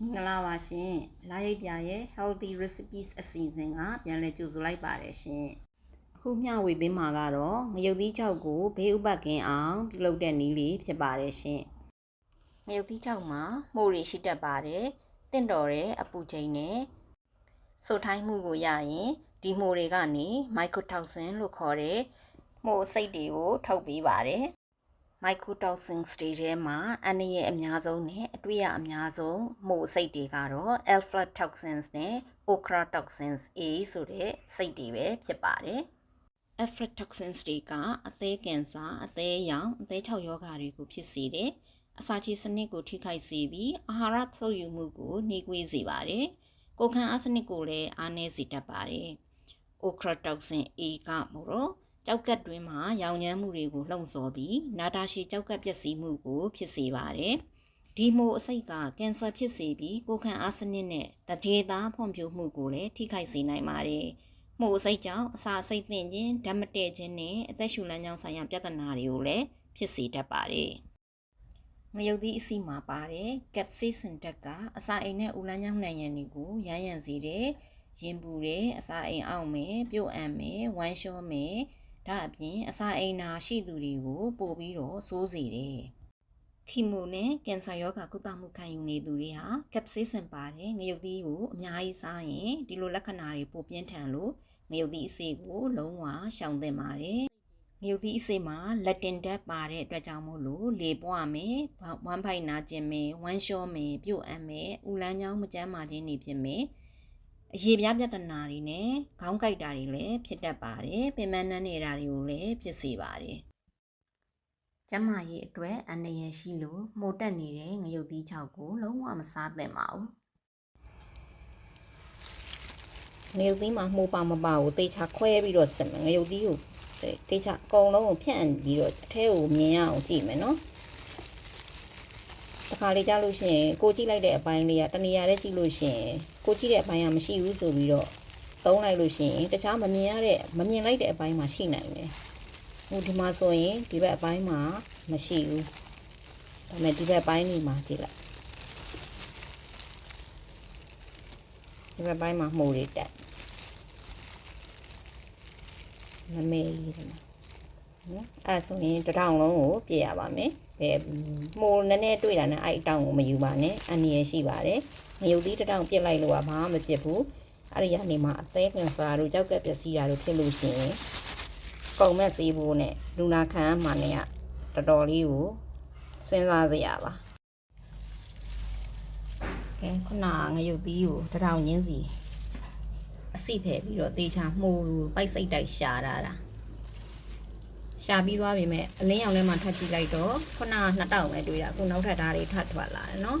မင်္ဂလာပါရှင်လာရိပ်ပြရဲ့ healthy recipes အစီအစဉ်ကပြန်လည်ကြိုဆိုလိုက်ပါတယ်ရှင်အခုမျှဝေပေးမှာကတော့ငရုတ်သီးကြောက်ကိုဘေးဥပတ်ကင်းအောင်ပြုလုပ်တဲ့နည်းလေးဖြစ်ပါတယ်ရှင်ငရုတ်သီးကြောက်မှာမှုတွေရှိတတ်ပါတယ်တင့်တော်တဲ့အပူချိန်နဲ့ဆိုထိုင်းမှုကိုရရင်ဒီမှုတွေကနေ mycotoxin လို့ခေါ်တဲ့မှုအစိတ်တွေကိုထုတ်ပေးပါတယ် mycotoxins တွေထဲမှာအန္တရာယ်အများဆုံးနဲ့အတွေ့ရအများဆုံးမို့စိတ်တွေကတော့ alpha toxins နဲ့ ochra toxins A ဆိုတဲ့စိတ်တွေပဲဖြစ်ပါတယ်။ alpha toxins တွေကအသေးကင်ဆာအသေးရောင်အသေးချောက်ယောဂါတွေကိုဖြစ်စေတယ်။အစာချေစနစ်ကိုထိခိုက်စေပြီးအာဟာရသုံးယူမှုကိုနှေးကွေးစေပါတယ်။ကိုယ်ခံအားစနစ်ကိုလည်းအားနည်းစေတတ်ပါတယ်။ ochra toxin A ကမို့တော့ ကြောက်ကတ်တွင်းမှာရောင်ရမ်းမှုတွေကိုလှုံ့ဆော်ပြီးနာတာရှည်ကြောက်ကတ်ပျက်စီးမှုကိုဖြစ်စေပါတယ်။ဒီမိုအစိတ်ကကင်ဆာဖြစ်စေပြီးကိုယ်ခံအားစနစ်နဲ့တထေသားဖွံ့ဖြိုးမှုကိုလည်းထိခိုက်စေနိုင်ပါတယ်။မို့အစိတ်ကြောင့်အစာအစိတ်သင့်ခြင်းဓာတ်မတည့်ခြင်းနဲ့အသက်ရှူလမ်းကြောင်းဆိုင်ရာပြဿနာတွေကိုလည်းဖြစ်စေတတ်ပါတယ်။ငရုတ်သီးအစီမှာပါတယ်ကက်ဆေးစင်တက်က အစာအိမ်နဲ့ဦးလန်းချောင်းနိုင်ရန်တွေကိုရမ်းရန်စေတဲ့ရင်ပူတဲ့အစာအိမ်အောက်မယ်ပြုတ်အံ့မယ်ဝမ်းလျှောမယ် ဒါအပြင်အစာအိမ်နာရှိသူတွေကိုပို့ပြီးတော့စိုးစေတယ်။ခီမိုနဲ့ကင်ဆာရောဂါကုသမှုခံယူနေသူတွေဟာကပ်ဆေးစင်ပါတဲ့ငရုတ်သီးကိုအများကြီးစားရင်ဒီလိုလက္ခဏာတွေပိုပြင်းထန်လို့ငရုတ်သီးအစေးကိုလုံးဝရှောင်သင့်ပါတယ်။ငရုတ်သီးအစေးမှာလက်တင်ဓာတ်ပါတဲ့အတွက်ကြောင့်မို့လို့လေပွားမယ်ဝမ်းဖိုက်နာကျင်မယ်ဝမ်းလျှောမယ်ပြုတ်အပ်မယ်ဥလန်းချောင်းမကျန်းမာခြင်းတွေဖြစ်မယ် အရေးပြားပြဿနာတွေနဲ့ခေါင်းကိုက်တာတွေလည်းဖြစ်တတ်ပါတယ်ပင်မနှမ်းနေတာတွေကိုလည်းဖြစ်စေပါတယ်ကျမရဲ့အတွက်အန္တရာယ်ရှိလို့မှုတ်တက်နေတဲ့ငရုတ်သီးချောက်ကိုလုံးဝမစားသင့်ပါဘူးငရုတ်သီးမှာမှုပါမပါကိုတေချာခွဲပြီးတော့စစ်မယ်ငရုတ်သီးကိုတေချာအကုန်လုံးကိုဖြန့်ပြီးတော့အထဲကိုမြင်ရအောင်ကြည့်မယ်နော် တစ်ခါလေးကြားလို့ရှိရင်ကိုကြည့်လိုက်တဲ့အပိုင်းလေးကတနေရာလေးကြည့်လို့ရှိရင်ကိုကြည့်တဲ့အပိုင်းကမရှိဘူးဆိုပြီးတော့သုံးလိုက်လို့ရှိရင်တခြားမမြင်ရတဲ့မမြင်လိုက်တဲ့အပိုင်းမှာရှိနိုင်တယ်ဟိုဒီမှာဆိုရင်ဒီဘက်အပိုင်းမှာမရှိဘူးဒါပေမဲ့ဒီဘက်အပိုင်းလေးမှာကြည့်လိုက်ဒီဘက်ပိုင်းမှာမှုတွေတက်မမေးကြီးတယ်နော် အဲ့ဆိုရင်တထောင်လုံးကိုပြည့်ရပါမယ်ဘယ်မိုးနည်းနည်းတွေ့တာနဲ့အဲ့အတောင်ကိုမယူပါနဲ့အန္တရာယ်ရှိပါတယ်ငရုတ်သီးတစ်တောင်ပြစ်လိုက်လို့ကဘာမှမဖြစ်ဘူးအဲ့ဒီကနေမှအသေးကင်ဆာတို့ကြောက်ကက်ပျက်စီးတာတို့ဖြစ်လို့ရှိရင်ကုန်မဲ့စေးဖို့နဲ့လူနာခံမှနဲ့ကတော်တော်လေးကိုစဉ်းစားစရာပါကဲခုနငရုတ်သီးကိုတစ်ထောင်ရင်းစီအစိဖယ်ပြီးတော့တေချာမှုပိုက်စိတ်တိုက်ရှာတာတာ ရှာပြီးသွားပြီမဲ့အလင်းရောင်ထဲမှာထပ်ကြည့်လိုက်တော့ခုနနှစ်တောင်ပဲတွေ့တာအခုနောက်ထပ်ဓာတ်တွေထပ်ထွက်လာတယ်နော်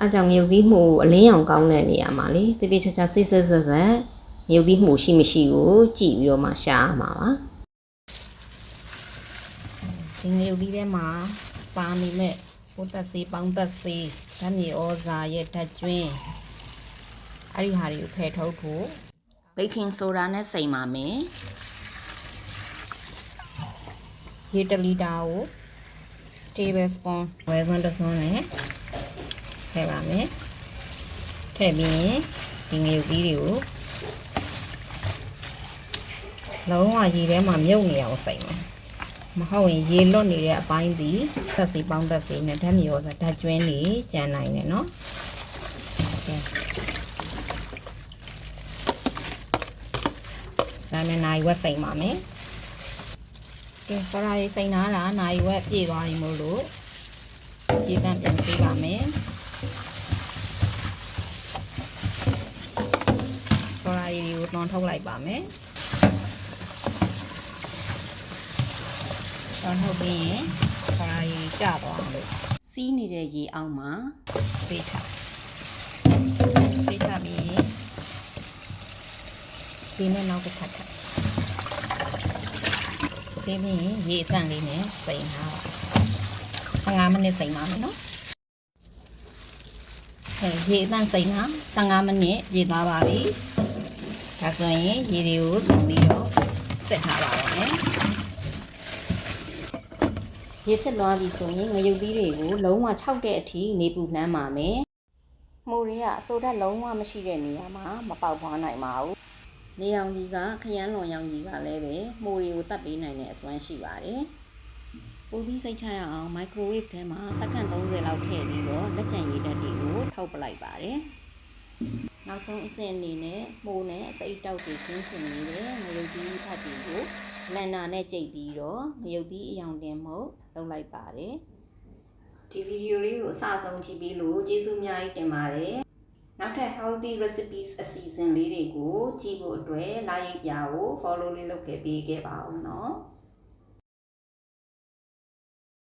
အဲကြောင့်ငရုတ်သီးမှုအလင်းရောင်ကောင်းတဲ့နေရာမှာလေတိတိကျကျစိတ်ဆက်ဆက်ဆက်ငရုတ်သီးမှုရှိမရှိကိုကြည့်ပြီးတော့မှရှာရမှာပါဒီငရုတ်သီးထဲမှာပါနေမဲ့ပိုတက်စေးပေါင်းတက်စေးဓာတ်မြေဩဇာရဲ့ဓာတ်ကျွင်းအဲ့ဒီဟာတွေကိုဖယ်ထုတ်ဖို့ဘေကင်ဆိုဒါနဲ့စိမ်ပါမယ် ရေ1လီတာကို tablespoon ဝယ်ခွန်းတစ်စွန်းနဲ့ထည့်ပါမယ်ထည့်ပြီးရင်ဒီငရုတ်သီးတွေကိုလုံးဝရေထဲမှာမြုပ်နေအောင်စိမ်မယ်မဟုတ်ရင်ရေလွတ်နေတဲ့အပိုင်းဒီသက်စီပေါင်းသက်စီနဲ့ဓာတ်မြေရောဆိုဓာတ်ကျွင်းနေကျန်နိုင်တယ်နော်ဒါနဲ့နိုင်ဝက်စိမ်ပါမယ် ကဲဖရာရေးစိမ်ထားတာနိုင်ဝက်ပြေသွားပြီမို့လို့ရေတန့်ပြန်ဆေးပါမယ်ဖရာရေးကိုတွန်းထုတ်လိုက်ပါမယ်တွန်းထုတ်ပြီးရင်ဖရာရေးကျသွားအောင်လို့စီးနေတဲ့ရေအောက်မှာဆေးချဆေးချပြီးဒီနဲ့နောက်တစ်ခါထပ် ဆေးပြီးရင်ရေအတန့်လေးနဲ့စိမ်ထား15မိနစ်စိမ်ပါမယ်နော်အဲရေအတန့်စိမ်တာ15မိနစ်ရေသွားပါပြီဒါဆိုရင်ရေတွေကိုသုံးပြီးတော့ဆက်ထားပါတော့မယ်ရေဆက်သွားပြီဆိုရင်ငရုတ်သီးတွေကိုလုံးဝ6တဲ့အထိနေပူနှမ်းပါမယ်မှုတွေကအဆိုဓာတ်လုံးဝမရှိတဲ့နေရာမှာမပေါက်ဖွားနိုင်ပါဘူး နေအောင်ကြီးကခရမ်းလွန်ရောင်ကြီးကလည်းပဲမှုတွေကိုတတ်ပေးနိုင်တဲ့အစွမ်းရှိပါတယ်ပိုပြီးစိတ်ချရအောင် microwave ထဲမှာစက္ကန့်30လောက်ထည့်ပြီးတော့လက်ကျန်ရည်ဓာတ်တွေကိုထုတ်ပလိုက်ပါတယ်နောက်ဆုံးအဆင့်အနေနဲ့မှုနဲ့အစိတ်တောက်တွေခင်းစင်နေတဲ့ငရုတ်ကြီးဖတ်တွေကိုလန်နာနဲ့ကြိတ်ပြီးတော့ငရုတ်ကြီးအယောင်တင်မှုလုပ်လိုက်ပါတယ်ဒီဗီဒီယိုလေးကိုအစဆုံးကြည့်ပြီးလို့ကျေးဇူးအများကြီးတင်ပါတယ်။ နောက်ထပ် healthy recipes အစီအစဉ်လေးတွေကိုကြည့်ဖို့အတွက် like ပြာကို follow လေးလုပ်ခဲ့ပေးခဲ့ပါဦးနော်။